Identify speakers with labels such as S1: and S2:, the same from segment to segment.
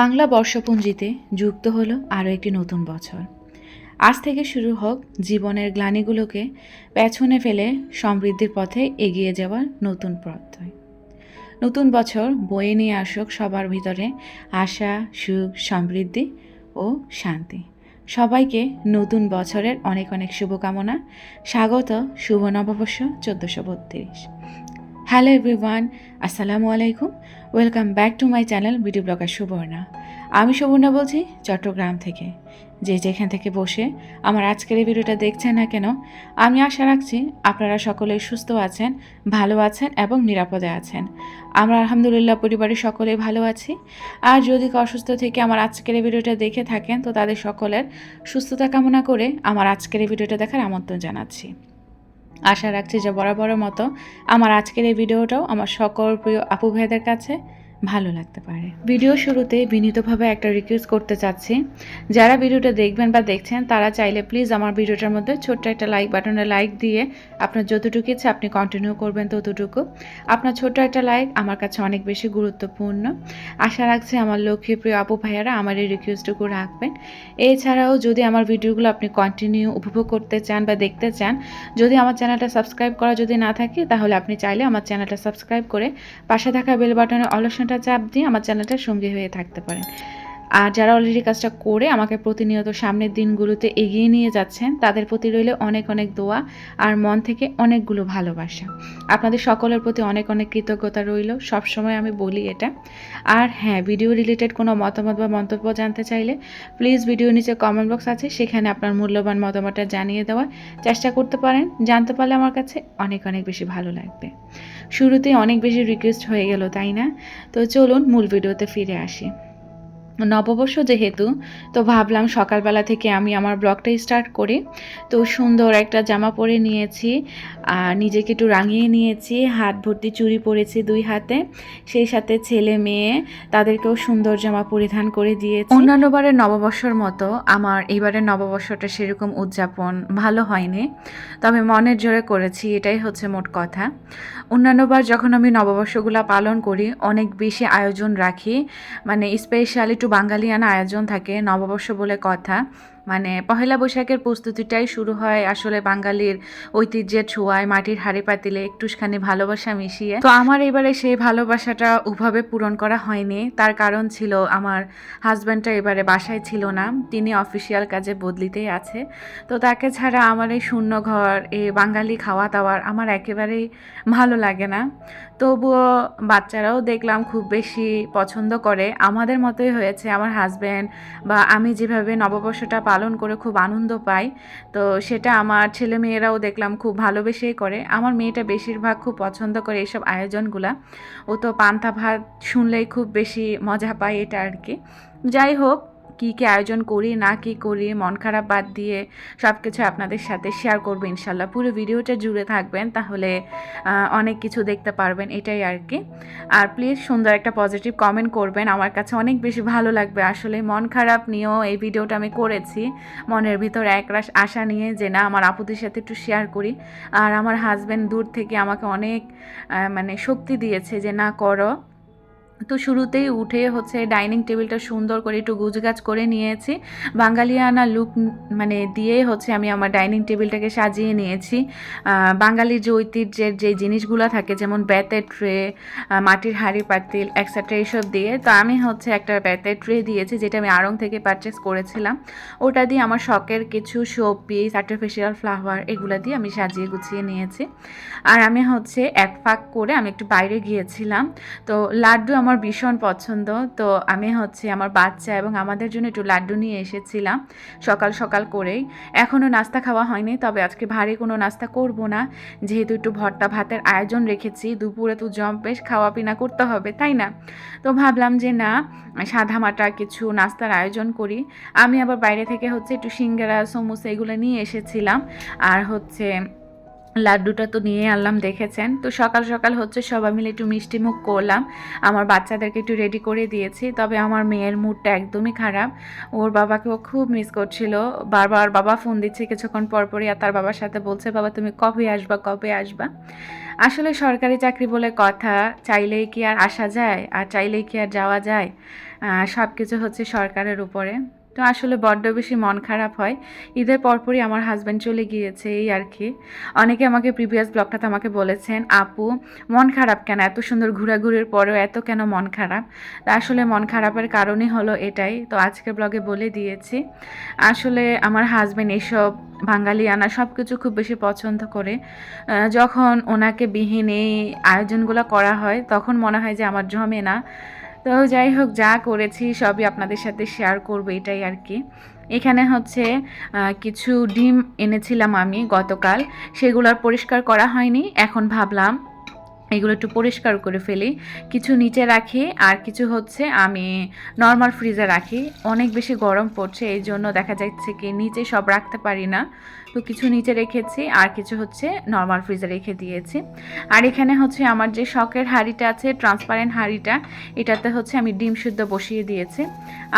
S1: বাংলা বর্ষপঞ্জিতে যুক্ত হলো আরও একটি নতুন বছর। আজ থেকে শুরু হোক জীবনের গ্লানিগুলোকে পেছনে ফেলে সমৃদ্ধির পথে এগিয়ে যাওয়ার নতুন প্রত্যয়। নতুন বছর বয়ে নিয়ে আসুক সবার ভিতরে আশা, সুখ, সমৃদ্ধি ও শান্তি। সবাইকে নতুন বছরের অনেক অনেক শুভকামনা। স্বাগত, শুভ নববর্ষ চোদ্দোশো বত্রিশ। হ্যালো এভরিওয়ান আসসালামু আলাইকুম welcome back to my channel video blogger Subarna আমি সুবর্ণা বলছি চট্টগ্রাম থেকে। যে যেখান থেকে বসে আমার আজকের এই ভিডিওটা দেখছেন না কেন, আমি আশা রাখছি আপনারা সকলেই সুস্থ আছেন, ভালো আছেন এবং নিরাপদে আছেন। আমরা আলহামদুলিল্লাহ পরিবারের সকলেই ভালো আছি। আর যদি অসুস্থ থেকে আমার আজকের এই ভিডিওটা দেখে থাকেন, তো তাদের সকলের সুস্থতা কামনা করে আমার আজকের এই ভিডিওটা দেখার আমন্ত্রণ জানাচ্ছি। আশা রাখছি যে বরাবরের মতো আমার আজকের এই ভিডিওটাও আমার সকল প্রিয় আপু ভাইদের কাছে ভালো লাগতে পারে। ভিডিও শুরুতে বিনীতভাবে একটা রিকোয়েস্ট করতে চাচ্ছি। যারা ভিডিওটা দেখবেন বা দেখছেন, তারা চাইলে প্লিজ আমার ভিডিওটার মধ্যে ছোট্ট একটা লাইক বাটনে লাইক দিয়ে আপনার যতটুকু ইচ্ছে আপনি কন্টিনিউ করবেন ততটুকু। আপনার ছোট্ট একটা লাইক আমার কাছে অনেক বেশি গুরুত্বপূর্ণ। আশা রাখছি আমার লক্ষ্মী প্রিয় আপু ভাইয়ারা আমার এই রিকোয়েস্টটুকু রাখবেন। এছাড়াও যদি আমার ভিডিওগুলো আপনি কন্টিনিউ উপভোগ করতে চান বা দেখতে চান, যদি আমার চ্যানেলটা সাবস্ক্রাইব করা যদি না থাকে, তাহলে আপনি চাইলে আমার চ্যানেলটা সাবস্ক্রাইব করে পাশে থাকা বেল বাটনে অলসনটা চাপ দিয়ে আমার চ্যানেলটার সঙ্গী হয়ে থাকতে পারেন। আর যারা অলরেডি কাজটা করে আমাকে প্রতিনিয়ত সামনের দিনগুলোতে এগিয়ে নিয়ে যাচ্ছেন, তাদের প্রতি রইলে অনেক অনেক দোয়া আর মন থেকে অনেকগুলো ভালোবাসা। আপনাদের সকলের প্রতি অনেক অনেক কৃতজ্ঞতা রইল, সবসময় আমি বলি এটা। আর হ্যাঁ ভিডিও রিলেটেড কোনো মতামত বা মন্তব্য জানতে চাইলে প্লিজ ভিডিও নিচে কমেন্ট বক্স আছে, সেখানে আপনার মূল্যবান মতামতটা জানিয়ে দেওয়ার চেষ্টা করতে পারেন। জানতে পারলে আমার কাছে অনেক অনেক বেশি ভালো লাগবে। শুরুতেই অনেক বেশি রিকোয়েস্ট হয়ে গেল তাই না? তো চলুন মূল ভিডিওতে ফিরে আসি। নববর্ষ যেহেতু, তো ভাবলাম সকালবেলা থেকে আমি আমার ব্লগটা স্টার্ট করি। তো সুন্দর একটা জামা পরে নিয়েছি, আর নিজেকে একটু রাঙিয়ে নিয়েছি, হাত ভর্তি চুড়ি পরেছি দুই হাতে। সেই সাথে ছেলে মেয়ে, তাদেরকেও সুন্দর জামা পরিধান করে দিয়েছি। অন্যান্যবারের নববর্ষর মতো আমার এইবারের নববর্ষটা সেরকম উদযাপন ভালো হয়নি। তবে মনের জোরে করেছি, এটাই হচ্ছে মোট কথা। অন্যান্যবার যখন আমি নববর্ষগুলো পালন করি, অনেক বেশি আয়োজন রাখি মানে স্পেশালি একটু বাঙালিয়ানা আয়োজন থাকে নববর্ষ বলে কথা। মানে পহেলা বৈশাখের প্রস্তুতিটাই শুরু হয় আসলে বাঙালির ঐতিহ্যের ছোঁয়ায়, মাটির হাড়ি পাতিলে একটুখানি ভালোবাসা মিশিয়ে। তো আমার এবারে সেই ভালোবাসাটা ওভাবে পূরণ করা হয়নি। তার কারণ ছিল আমার হাজব্যান্ডটা এবারে বাসায় ছিল না। তিনি অফিসিয়াল কাজে বদলিতেই আছে। তো তাকে ছাড়া আমার এই শূন্য ঘর এই বাঙালি খাওয়া দাওয়ার আমার একেবারেই ভালো লাগে না। তবুও বাচ্চারাও দেখলাম খুব বেশি পছন্দ করে। আমাদের মতোই হয়েছে। আমার হাজব্যান্ড বা আমি যেভাবে নববর্ষটা পালন করে খুব আনন্দ পাই, তো সেটা আমার ছেলে মেয়েরাও দেখলাম খুব ভালোবেসেই করে। আমার মেয়েটা বেশিরভাগ খুব পছন্দ করে এইসব আয়োজনগুলা। ও তো পান্তা ভাত শুনলেই খুব বেশি মজা পায় এটা আর কি। যাই হোক কী কী আয়োজন করি, না কি করি, মন খারাপ বাদ দিয়ে সব কিছু আপনাদের সাথে শেয়ার করব ইনশাল্লাহ। পুরো ভিডিওটা জুড়ে থাকবেন, তাহলে অনেক কিছু দেখতে পারবেন, এটাই আর কি। আর প্লিজ সুন্দর একটা পজিটিভ কমেন্ট করবেন, আমার কাছে অনেক বেশি ভালো লাগবে। আসলে মন খারাপ নিয়েও এই ভিডিওটা আমি করেছি, মনের ভিতর একরাশ আশা নিয়ে যে না, আমার আপুদের সাথে একটু শেয়ার করি। আর আমার হাজব্যান্ড দূর থেকে আমাকে অনেক মানে শক্তি দিয়েছে যে, না করো। তো শুরুতেই উঠে হচ্ছে ডাইনিং টেবিলটা সুন্দর করে একটু গুজগাছ করে নিয়েছি। বাঙালিয়ানা লুক মানে দিয়ে হচ্ছে আমি আমার ডাইনিং টেবিলটাকে সাজিয়ে নিয়েছি। বাঙালির যে ঐতিহ্যের যে জিনিসগুলো থাকে, যেমন বেতের ট্রে মাটির হাঁড়ি পাতিল এক্সেট্রা এইসব দিয়ে। তো আমি হচ্ছে একটা বেতের ট্রে দিয়েছি, যেটা আমি আড়ং থেকে পারচেস করেছিলাম। ওটা দিয়ে আমার শখের কিছু শো পিস আর্টিফিশিয়াল ফ্লাওয়ার এগুলো দিয়ে আমি সাজিয়ে গুছিয়ে নিয়েছি। আর আমি হচ্ছে এক ফাঁক করে আমি একটু বাইরে গিয়েছিলাম। তো লাড্ডু আমার আমার ভীষণ পছন্দ। তো আমি হচ্ছে আমার বাচ্চা এবং আমাদের জন্য একটু লাড্ডু নিয়ে এসেছিলাম সকাল সকাল করেই। এখনও নাস্তা খাওয়া হয়নি, তবে আজকে ভারী কোনো নাস্তা করব না। যেহেতু একটু ভর্তা ভাতের আয়োজন রেখেছি, দুপুরে তো জম বেশ খাওয়া পিনা করতে হবে, তাই না? তো ভাবলাম যে না, সাদা মাটা কিছু নাস্তার আয়োজন করি। আমি আবার বাইরে থেকে হচ্ছে একটু সিঙ্গারা, সমোসা এগুলো নিয়ে এসেছিলাম। আর হচ্ছে লাড্ডুটা তো নিয়ে আনলাম, দেখেছেন? তো সকাল সকাল হচ্ছে সবাই মিলে একটু মিষ্টি মুখ করলাম। আমার বাচ্চাদেরকে একটু রেডি করে দিয়েছি, তবে আমার মেয়ের মুডটা একদমই খারাপ। ওর বাবাকেও খুব মিস করছিল। বারবার বাবা ফোন দিচ্ছে, কিছুক্ষণ পরপরই আর তার বাবার সাথে বলছে, বাবা, তুমি কবে আসবা কবে আসবা? আসলে সরকারি চাকরি বলে কথা, চাইলেই কি আর আসা যায়? আর চাইলেই কি আর যাওয়া যায়? সব কিছু হচ্ছে সরকারের উপরে। তো আসলে বড্ড বেশি মন খারাপ হয়। ঈদের পরপরই আমার হাজব্যান্ড চলে গিয়েছে এই আর কি। অনেকে আমাকে প্রিভিয়াস ব্লগটাতে আমাকে বলেছেন, আপু, মন খারাপ কেন? এত সুন্দর ঘোরাঘুরির পরেও এত কেন মন খারাপ? তা আসলে মন খারাপের কারণই হলো এটাই। তো আজকের ব্লগে বলে দিয়েছি। আসলে আমার হাজব্যান্ড এইসব বাঙালিয়ানা সব কিছু খুব বেশি পছন্দ করে। যখন ওনাকে বিহীন এই আয়োজনগুলো করা হয়, তখন মনে হয় যে আমার জমে না। তো যাই হোক, যা করেছি সবই আপনাদের সাথে শেয়ার করব, এটাই আর কি। এখানে হচ্ছে কিছু ডিম এনেছিলাম আমি গতকাল সেগুলোর পরিষ্কার করা হয়নি। এখন ভাবলাম এগুলো একটু পরিষ্কার করে ফেলি। কিছু নিচে রাখি আর কিছু হচ্ছে আমি নর্মাল ফ্রিজে রাখি। অনেক বেশি গরম পড়ছে, এই জন্য দেখা যাচ্ছে কি নিচে সব রাখতে পারি না। তো কিছু নিচে রেখেছি আর কিছু হচ্ছে নর্মাল ফ্রিজে রেখে দিয়েছি। আর এখানে হচ্ছে আমার যে শখের হাঁড়িটা আছে ট্রান্সপারেন্ট হাঁড়িটা, এটাতে হচ্ছে আমি ডিম সিদ্ধ বসিয়ে দিয়েছি।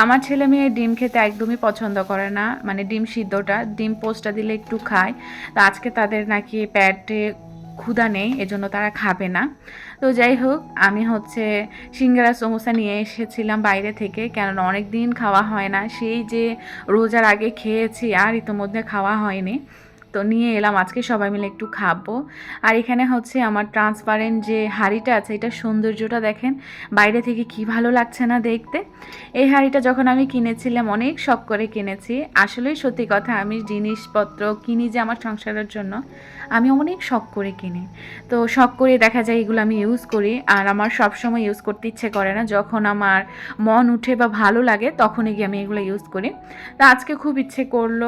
S1: আমার ছেলে মেয়ে ডিম খেতে একদমই পছন্দ করে না মানে ডিম সিদ্ধটা, ডিম পোস্টটা দিলে একটু খায়। তো আজকে তাদের নাকি প্যাটে ক্ষুধা নেই, এজন্য তারা খাবে না। তো যাই হোক, আমি হচ্ছে সিঙ্গারা সমোসা নিয়ে এসেছিলাম বাইরে থেকে, কেননা অনেক দিন খাওয়া হয় না। সেই যে রোজার আগে খেয়েছি, আর ইতোমধ্যে খাওয়া হয়নি। তো নিয়ে এলাম। আজকে সবাই মিলে একটু খাব। আর এখানে হচ্ছে আমার ট্রান্সপারেন্ট যে হাঁড়িটা আছে, এটা সৌন্দর্যটা দেখেন, বাইরে থেকে কি ভালো লাগছে না দেখতে। এই হাঁড়িটা যখন আমি কিনেছিলাম, অনেক শখ করে কিনেছি। আসলেই সত্যি কথা, আমি জিনিসপত্র কিনি যে আমার সংসারের জন্য, আমি অনেক শখ করে কিনি। তো শখ করে দেখা যায় এগুলো আমি ইউজ করি, আর আমার সব সময় ইউজ করতে ইচ্ছে করে না। যখন আমার মন উঠে বা ভালো লাগে, তখনই গিয়ে আমি এগুলো ইউজ করি। তো আজকে খুব ইচ্ছে করল,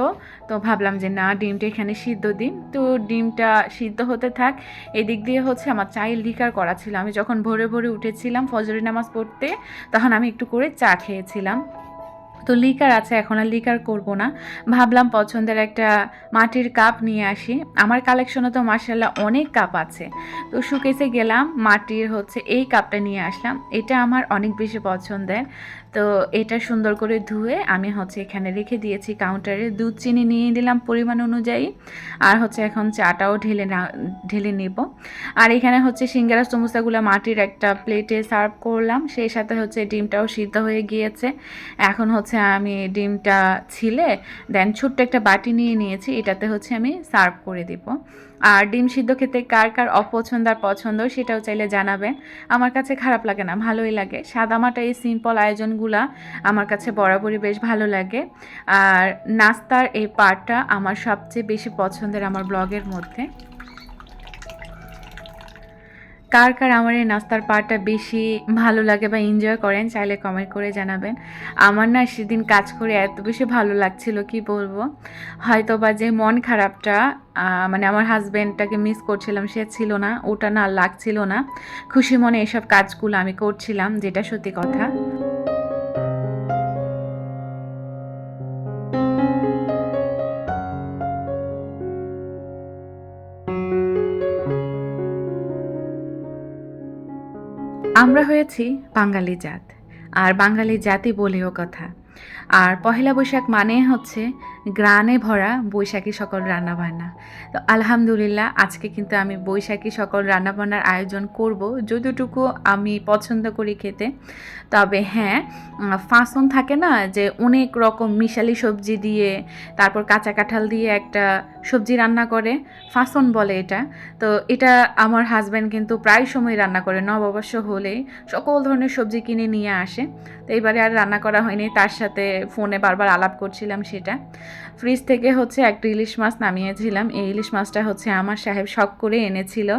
S1: তো ভাবলাম যে না, ডিমটা এখানে সিদ্ধ দিই তো ডিমটা সিদ্ধ হতে থাক, এদিক দিয়ে হচ্ছে আমার চায়ের লিকার করা ছিল। আমি যখন ভোরে ভোরে উঠেছিলাম ফজরি নামাজ পড়তে, তখন আমি একটু করে চা খেয়েছিলাম। তো লিকার আছে, এখন আর লিকার করব না। ভাবলাম পছন্দের একটা মাটির কাপ নিয়ে আসি। আমার কালেকশনে তো মার্শাল্লাহ অনেক কাপ আছে। তো সুকেসে গেলাম, মাটির হচ্ছে এই কাপটা নিয়ে আসলাম। এটা আমার অনেক বেশি পছন্দের। তো এটা সুন্দর করে ধুয়ে আমি হচ্ছে এখানে রেখে দিয়েছি কাউন্টারে দুধ চিনি নিয়ে নিলাম পরিমাণ অনুযায়ী। আর হচ্ছে এখন চাটাও ঢেলে না, ঢেলে নেব। আর এখানে হচ্ছে সিঙ্গারা সমোসাগুলো মাটির একটা প্লেটে সার্ভ করলাম। সেই সাথে হচ্ছে ডিমটাও সিদ্ধ হয়ে গিয়েছে। এখন হচ্ছে আমি ডিমটা ছিলে দেন ছোট্ট একটা বাটি নিয়ে নিয়েছি। এটাতে হচ্ছে আমি সার্ভ করে দিব। আর ডিম সিদ্ধ খেতে কার কার অপছন্দ আর পছন্দ সেটাও চাইলে জানাবেন। আমার কাছে খারাপ লাগে না, ভালোই লাগে। সাদামাটা এই সিম্পল আয়োজনগুলা আমার কাছে বরাবরই বেশ ভালো লাগে। আর নাস্তার এই পার্টটা আমার সবচেয়ে বেশি পছন্দের আমার ব্লগের মধ্যে। কার কার আমার এই নাস্তার পাটা বেশি ভালো লাগে বা এনজয় করেন, চাইলে কমেন্ট করে জানাবেন। আমার না সেদিন কাজ করে এত বেশি ভালো লাগছিল, কি বলব? হয়তো বা যে মন খারাপটা মানে আমার হাজব্যান্ডটাকে মিস করছিলাম, সে ছিল না, ওটা না লাগছিল না। খুশি মনে এসব কাজগুলো আমি করছিলাম, যেটা সত্যি কথা। হয়েছি বাঙালি জাত। আর বাঙালি জাতি বলেও কথা। আর পহেলা বৈশাখ মানে হচ্ছে গ্রানে ভরা বৈশাখী সকল রান্নাবান্না। তো আলহামদুলিল্লাহ, আজকে কিন্তু আমি বৈশাখী সকল রান্নাবান্নার আয়োজন করব। যতটুকু আমি পছন্দ করি খেতে। তবে হ্যাঁ ফাঁসন থাকে না যে অনেক রকম মিশালি সবজি দিয়ে, তারপর কাঁচা কাঁঠাল দিয়ে একটা সবজি রান্না করে, ফাঁসন বলে এটা। তো এটা আমার হাজব্যান্ড কিন্তু প্রায় সময় রান্না করে নববর্ষ হলেই সকল ধরনের সবজি কিনে নিয়ে আসে। তো এবারে আর রান্না করা হয়নি, তার সাথে ফোনে বারবার আলাপ করছিলাম সেটা। ফ্রিজ থেকে হচ্ছে একটা ইলিশ মাছ নামিয়েছিলাম। এই ইলিশ মাছটা হচ্ছে আমার সাহেব শখ করে এনেছিল।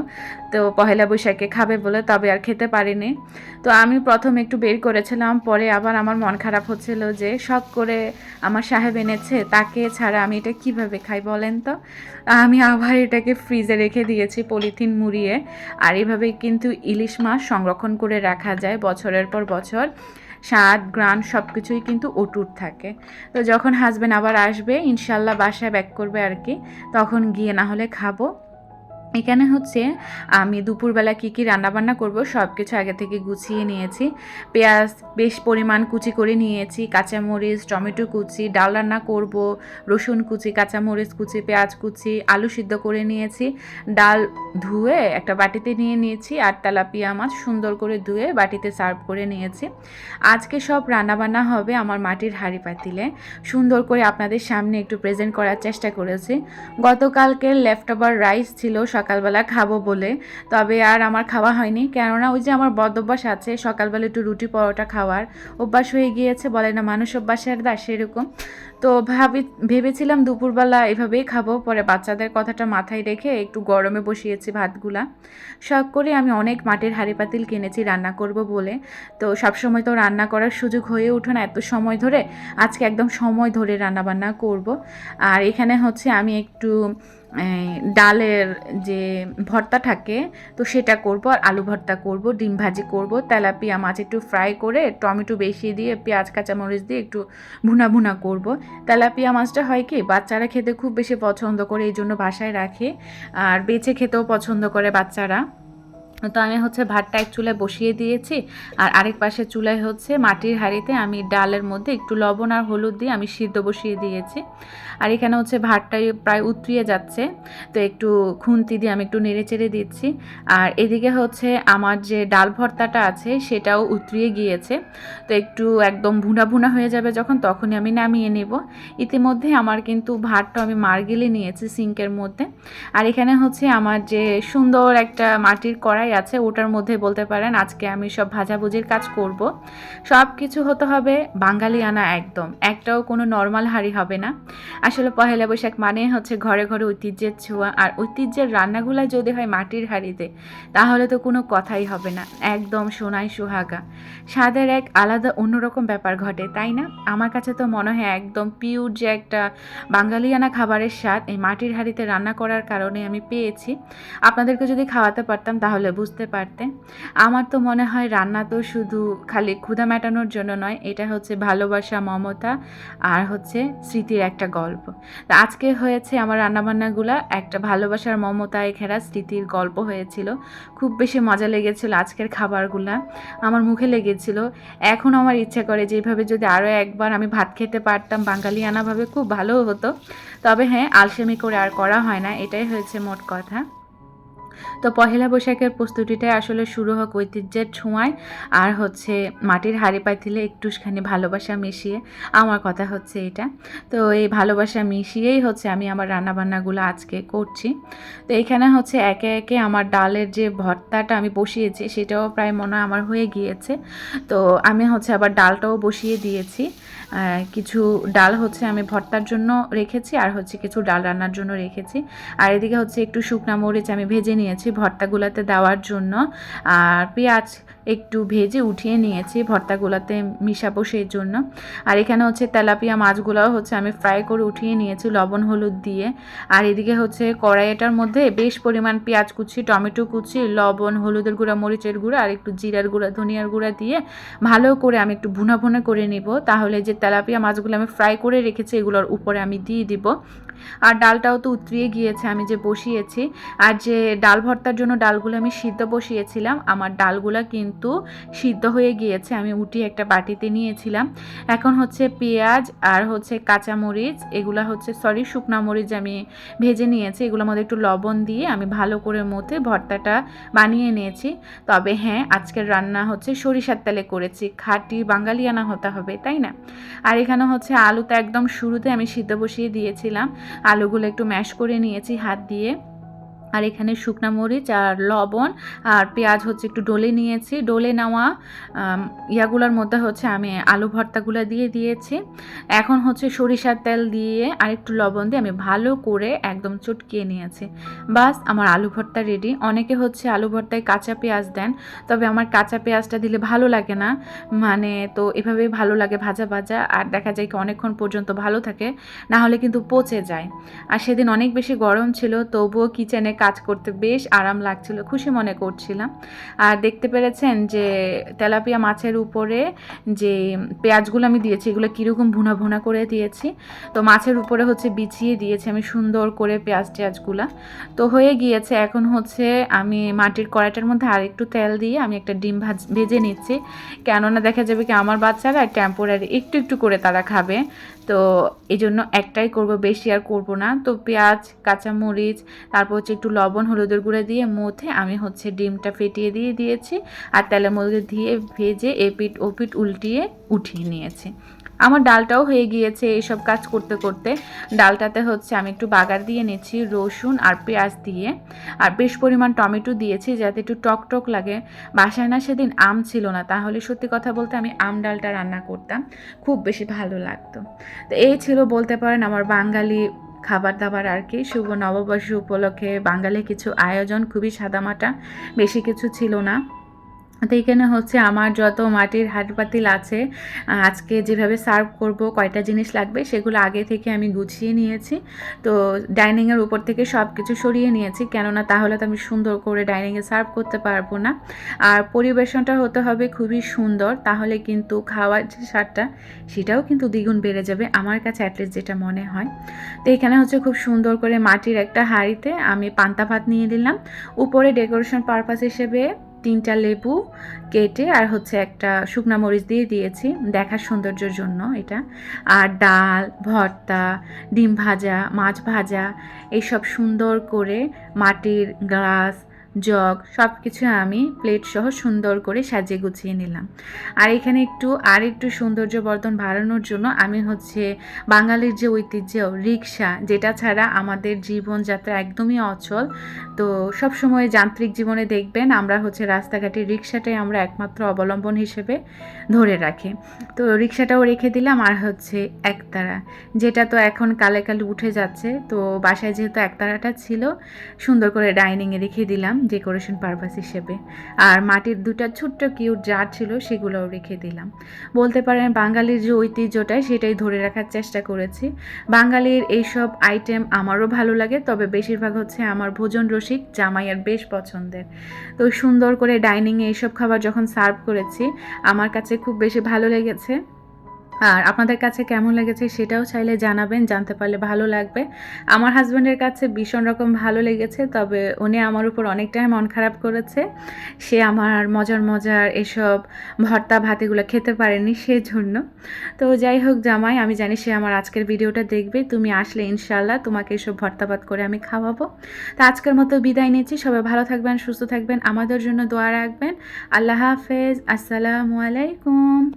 S1: তো পহেলা বৈশাখে খাবে বলে তবে আর খেতে পারিনি। তো আমি প্রথম একটু বের করেছিলাম, পরে আবার আমার মন খারাপ হচ্ছিল যে শখ করে আমার সাহেব এনেছে, তাকে ছাড়া আমি এটা কীভাবে খাই বলেন তো? আমি আবার এটাকে ফ্রিজে রেখে দিয়েছি পলিথিন মুড়িয়ে। আর এভাবে কিন্তু ইলিশ মাছ সংরক্ষণ করে রাখা যায় বছরের পর বছর। স্বাদ গ্রান সব কিছুই কিন্তু অটুট থাকে। তো যখন হাজব্যান্ড আবার আসবে ইনশাল্লাহ বাসায় ব্যাক করবে আর কি, তখন গিয়ে না হলে খাব। এখানে হচ্ছে, আমি দুপুরবেলা কী কী রান্নাবান্না করব সব কিছু আগে থেকে গুছিয়ে নিয়েছি। পেঁয়াজ বেশ পরিমাণ কুচি করে নিয়েছি, কাঁচামরিচ, টমেটো কুচি, ডাল রান্না করব, রসুন কুচি, কাঁচামরিচ কুচি, পেঁয়াজ কুচি, আলু সিদ্ধ করে নিয়েছি। ডাল ধুয়ে একটা বাটিতে নিয়ে নিয়েছি আর তেলাপিয়া মাছ সুন্দর করে ধুয়ে বাটিতে সার্ভ করে নিয়েছি। আজকে সব রান্নাবান্না হবে আমার মাটির হাঁড়ি পাতিলে। সুন্দর করে আপনাদের সামনে একটু প্রেজেন্ট করার চেষ্টা করেছি। গতকালকে লেফট ওভার রাইস ছিল সকালবেলা খাব বলে। তবে আর আমার খাওয়া হয়নি। কেননা ওই যে আমার বদ অভ্যাস আছে, সকালবেলা একটু রুটি পরোটা খাওয়ার। অভ্যাস হয়ে গিয়েছে বলে না, মানুষ অভ্যাসের দা সেরকম। তো ভাবি, ভেবেছিলাম দুপুরবেলা এভাবেই খাব। পরে বাচ্চাদের কথাটা মাথায় রেখে একটু গরমে বসিয়েছি ভাতগুলা। শখ করে আমি অনেক মাটির হাঁড়ি পাতিল কিনেছি, রান্না করব বলে। তো সবসময় তো রান্না করার সুযোগ হয়ে ওঠে না, এত সময় ধরে। আজকে একদম সময় ধরে রান্না বান্না করব। আর এখানে হচ্ছে আমি একটু ডালের যে ভর্তা থাকে, তো সেটা করব আর আলু ভর্তা করব, ডিম ভাজি করব, তেলাপিয়া মাছ একটু ফ্রাই করে, টমেটো বেশি দিয়ে, পেঁয়াজ, কাঁচামরিচ দিয়ে একটু ভুনা ভুনা করব। তেলাপিয়া মাছটা হয় কি, বাচ্চারা খেতে খুব বেশি পছন্দ করে, এই জন্য বাসায় রাখে। আর বেছে খেতেও পছন্দ করে বাচ্চারা। তো আমি হচ্ছে ভাতটা এক চুলায় বসিয়ে দিয়েছি, আর আরেক পাশে চুলায় হচ্ছে মাটির হাঁড়িতে আমি ডালের মধ্যে একটু লবণ আর হলুদ দিয়ে আমি সিদ্ধ বসিয়ে দিয়েছি। আর এখানে হচ্ছে ভাতটা প্রায় উতরিয়ে যাচ্ছে, তো একটু খুন্তি দিয়ে আমি একটু নেড়ে চেড়ে দিচ্ছি। আর এদিকে হচ্ছে আমার যে ডাল ভর্তাটা আছে সেটাও উতরিয়ে গিয়েছে, তো একটু একদম ভুনা ভুনা হয়ে যাবে যখন তখনই আমি নামিয়ে নেব। ইতিমধ্যে আমার কিন্তু ভাতটা আমি মার্গেলে নিয়েছি সিঙ্কের মধ্যে আর এখানে হচ্ছে আমার যে সুন্দর একটা মাটির কড়াই আছে, ওটার মধ্যে বলতে পারেন আজকে আমি সব ভাজাভুজির কাজ করব। সব কিছু হতে হবে বাঙালিয়ানা একদম, একটাও কোনো নর্মাল হাঁড়ি হবে না। আসলে পহেলা বৈশাখ মানে হচ্ছে ঘরে ঘরে ঐতিহ্যের ছোঁয়া, আর ঐতিহ্যের রান্নাগুলো যদি হয় মাটির হাঁড়িতে, তাহলে তো কোনো কথাই হবে না, একদম সোনাই সুহাগা। স্বাদের এক আলাদা অন্যরকম ব্যাপার ঘটে, তাই না? আমার কাছে তো মনে হয় একদম পিওর যে একটা বাঙালিয়ানা খাবারের স্বাদ, এই মাটির হাঁড়িতে রান্না করার কারণে আমি পেয়েছি। আপনাদেরকে যদি খাওয়াতে পারতাম তাহলে বুঝতে পারতে আমার তো মনে হয় রান্না তো শুধু খালি ক্ষুধা মেটানোর জন্য নয়, এটা হচ্ছে ভালোবাসা, মমতা আর হচ্ছে স্মৃতির একটা গল্প। তা আজকে হয়েছে আমার রান্নাবান্নাগুলা, একটা ভালোবাসার মমতায় ঘেরা স্মৃতির গল্প হয়েছিল। খুব বেশি মজা লেগেছিল আজকের খাবারগুলা। আমার মুখে লেগেছিল। এখন আমার ইচ্ছা করে যে এইভাবে যদি আরও একবার আমি ভাত খেতে পারতাম বাঙালিয়ানাভাবে, খুব ভালো হতো। তবে হ্যাঁ আলসেমি করে আর করা হয় না এটাই হয়েছে মোট কথা। তো পহেলা বৈশাখের প্রস্তুতিটাই আসলে শুরু হোক ঐতিহ্যের ছোঁয়ায়। আর হচ্ছে মাটির হাঁড়ি পাতিলে একটুখানি ভালোবাসা মিশিয়ে, আমার কথা হচ্ছে এটা। তো এই ভালোবাসা মিশিয়েই হচ্ছে আমি আমার রান্নাবান্নাগুলো আজকে করছি। তো এখানে হচ্ছে একে একে আমার ডালের যে ভর্তাটা আমি বসিয়েছি, সেটাও প্রায় মনে আমার হয়ে গিয়েছে। তো আমি হচ্ছে আবার ডালটাও বসিয়ে দিয়েছি। কিছু ডাল হচ্ছে আমি ভর্তার জন্য রেখেছি, আর হচ্ছে কিছু ডাল রান্নার জন্য রেখেছি। আর এদিকে হচ্ছে একটু শুকনা মরিচ আমি ভেজে নিয়েছি ভর্তাগুলোতে দেওয়ার জন্য। আর পেঁয়াজ একটু ভেজে উঠিয়ে নিয়েছি ভর্তাগুলোতে মিশাবো সেই জন্য। আর এখানে হচ্ছে তেলাপিয়া মাছগুলোও হচ্ছে আমি ফ্রাই করে উঠিয়ে নিয়েছি লবণ, হলুদ দিয়ে। আর এদিকে হচ্ছে কড়াইটার মধ্যে বেশ পরিমাণ পেঁয়াজ কুচি, টমেটো কুচি, লবণ, হলুদের গুঁড়া, মরিচের গুঁড়া আর একটু জিরার গুঁড়া, ধনিয়ার গুঁড়া দিয়ে ভালো করে আমি একটু ভুনা ভুনা করে নিব। তাহলে যে তেলাপিয়া মাছগুলো আমি ফ্রাই করে রেখেছি এগুলোর উপরে আমি দিয়ে দিব। আর ডালটাও তো উতরিয়ে গিয়েছে, আমি যে বসিয়েছি। আর যে ডাল ভর্তার জন্য ডালগুলো আমি সিদ্ধ বসিয়েছিলাম, আমার ডালগুলো কিন্তু সিদ্ধ হয়ে গিয়েছে। আমি উঠিয়ে একটা বাটিতে নিয়েছিলাম। এখন হচ্ছে পেঁয়াজ আর হচ্ছে কাঁচামরিচ, এগুলো হচ্ছে সরি শুকনা মরিচ আমি ভেজে নিয়েছি। এগুলোর মধ্যে একটু লবণ দিয়ে আমি ভালো করে মতে ভর্তাটা বানিয়ে নিয়েছি। তবে হ্যাঁ আজকের রান্না হচ্ছে সরিষার তেলে করেছি। খাঁটি বাঙালিয়ানা হতে হবে, তাই না? আর এখানে হচ্ছে আলুটা একদম শুরুতে আমি সিদ্ধ বসিয়ে দিয়েছিলাম। আলুগুলো একটু ম্যাশ করে নিয়েছি হাত দিয়ে। আর এখানে শুকনা মরিচ আর লবণ আর পেঁয়াজ হচ্ছে একটু ডলে নিয়েছি। ডলে নেওয়া ইয়াগুলোর মধ্যে হচ্ছে আমি আলু ভর্তাগুলো দিয়ে দিয়েছি। এখন হচ্ছে সরিষার তেল দিয়ে আর একটু লবণ দিয়ে আমি ভালো করে একদম চটকিয়ে নিয়েছি। বাস, আমার আলু ভর্তা রেডি অনেকে হচ্ছে আলু ভর্তায় কাঁচা পেঁয়াজ দেন, তবে আমার কাঁচা পেঁয়াজটা দিলে ভালো লাগে না। মানে তো এভাবেই ভালো লাগে ভাজা ভাজা, আর দেখা যায় কি অনেকক্ষণ পর্যন্ত ভালো থাকে, না হলে কিন্তু পচে যায়। আর সেদিন অনেক বেশি গরম ছিল, তবুও কিচেনে কাজ করতে বেশ আরাম লাগছিল, খুশি মনে করছিলাম। আর দেখতে পেরেছেন যে তেলাপিয়া মাছের উপরে যে পেঁয়াজগুলো আমি দিয়েছি, এগুলো কীরকম ভুনা ভুনা করে দিয়েছি, তো মাছের উপরে হচ্ছে বিছিয়ে দিয়েছি আমি সুন্দর করে পেঁয়াজ টেয়াজগুলা। তো হয়ে গিয়েছে, এখন হচ্ছে আমি মাটির কড়াইটার মধ্যে আর একটু তেল দিয়ে আমি একটা ডিম ভাজ, ভেজে নিচ্ছি। কেননা দেখা যাবে কি, আমার বাচ্চারা টেম্পোরারি একটু একটু করে তারা খাবে, তো এই জন্য একটাই করব, বেশি আর করব না। তো পেঁয়াজ, কাঁচামরিচ, তারপর হচ্ছে লবণ, হলুদের গুঁড়ো দিয়ে মধ্যে আমি হচ্ছে ডিমটা ফেটিয়ে দিয়ে দিয়েছি আর তেলের মধ্যে দিয়ে ভেজে এপিট ওপিট উল্টিয়ে উঠিয়ে নিয়েছি। আমার ডালটাও হয়ে গিয়েছে এইসব কাজ করতে করতে। ডালটাতে হচ্ছে আমি একটু বাগার দিয়ে নিচ্ছি, রসুন আর পেঁয়াজ দিয়ে। আর বেশ পরিমাণ টমেটো দিয়েছি যাতে একটু টক টক লাগে। বাসায় না সেদিন আম ছিল না, তাহলে সত্যি কথা বলতে আমি আম ডালটা রান্না করতাম, খুব বেশি ভালো লাগতো। তো এই ছিল বলতে পারেন আমার বাঙালি খাবার দাবার আর কি, শুভ নববর্ষ উপলক্ষে বাঙালি কিছু আয়োজন খুবই সাদামাটা, বেশি কিছু ছিল না। তো এখানে হচ্ছে আমার যত মাটির হাঁড়ি পাতিল আছে, আজকে যেভাবে সার্ভ করব, কয়টা জিনিস লাগবে সেগুলো আগে থেকে আমি গুছিয়ে নিয়েছি। তো ডাইনিংয়ের উপর থেকে সব কিছু সরিয়ে নিয়েছি, কেননা তাহলে তো আমি সুন্দর করে ডাইনিংয়ে সার্ভ করতে পারব না। আর পরিবেশনটা হতে হবে খুবই সুন্দর, তাহলে কিন্তু খাওয়ার যে স্বাদটা, সেটাও কিন্তু দ্বিগুণ বেড়ে যাবে আমার কাছে অ্যাটলিস্ট যেটা মনে হয়। তো এখানে হচ্ছে খুব সুন্দর করে মাটির একটা হাঁড়িতে আমি পান্তা ভাত নিয়ে দিলাম উপরে ডেকোরেশন পারপাস হিসেবে তিনটা লেবু কেটে আর হচ্ছে একটা শুকনা মরিচ দিয়ে দিয়েছি দেখার সৌন্দর্যের জন্য এটা। আর ডাল, ভর্তা, ডিম ভাজা, মাছ ভাজা, এইসব সুন্দর করে মাটির গ্লাস জগ সব কিছু আমি প্লেট সহ সুন্দর করে সাজিয়ে গুছিয়ে নিলাম। আর এখানে একটু, আর একটু সৌন্দর্য বর্ধন বাড়ানোর জন্য আমি হচ্ছে বাঙালির যে ঐতিহ্য রিক্সা যেটা ছাড়া আমাদের জীবনযাত্রা একদমই অচল। তো সব সময় যান্ত্রিক জীবনে দেখবেন আমরা হচ্ছে রাস্তাঘাটে রিক্সাটাই আমরা একমাত্র অবলম্বন হিসেবে ধরে রাখি। তো রিক্সাটাও রেখে দিলাম, আর হচ্ছে একতারা, যেটা তো এখন কালে কালে উঠে যাচ্ছে। তো বাসায় যেহেতু একতারাটা ছিল, সুন্দর করে ডাইনিংয়ে রেখে দিলাম। ডেকোরেশন পারপাস হিসেবে। আর মাটির দুটা ছোট্ট কিউট জার ছিল, সেগুলোও রেখে দিলাম। বলতে পারেন বাঙালির যে ঐতিহ্যটা সেটাই ধরে রাখার চেষ্টা করেছি। বাঙালির এইসব আইটেম আমারও ভালো লাগে, তবে বেশিরভাগ হচ্ছে আমার ভোজন রসিক জামাইয়ের বেশ পছন্দের। তো সুন্দর করে ডাইনিংয়ে এইসব খাবার যখন সার্ভ করেছি, আমার কাছে খুব বেশি ভালো লেগেছে। আর আপনাদের কাছে কেমন লেগেছে সেটাও চাইলে জানাবেন, জানতে পারলে ভালো লাগবে। আমার হাজব্যান্ডের কাছে ভীষণ রকম ভালো লেগেছে, তবে উনি আমার উপর অনেকটাই মন খারাপ করেছে। সে আমার মজার মজার এসব ভর্তা ভাতিগুলো খেতে পারেনি সেই জন্য তো যাই হোক জামাই, আমি জানি সে আমার আজকের ভিডিওটা দেখবে, তুমি আসলে ইনশাল্লাহ তোমাকে এসব ভর্তা ভাত করে আমি খাওয়াবো। তো আজকের মতো বিদায় নিচ্ছি, সবাই ভালো থাকবেন, সুস্থ থাকবেন, আমাদের জন্য দোয়া রাখবেন। আল্লাহ হাফেজ, আসসালামু আলাইকুম।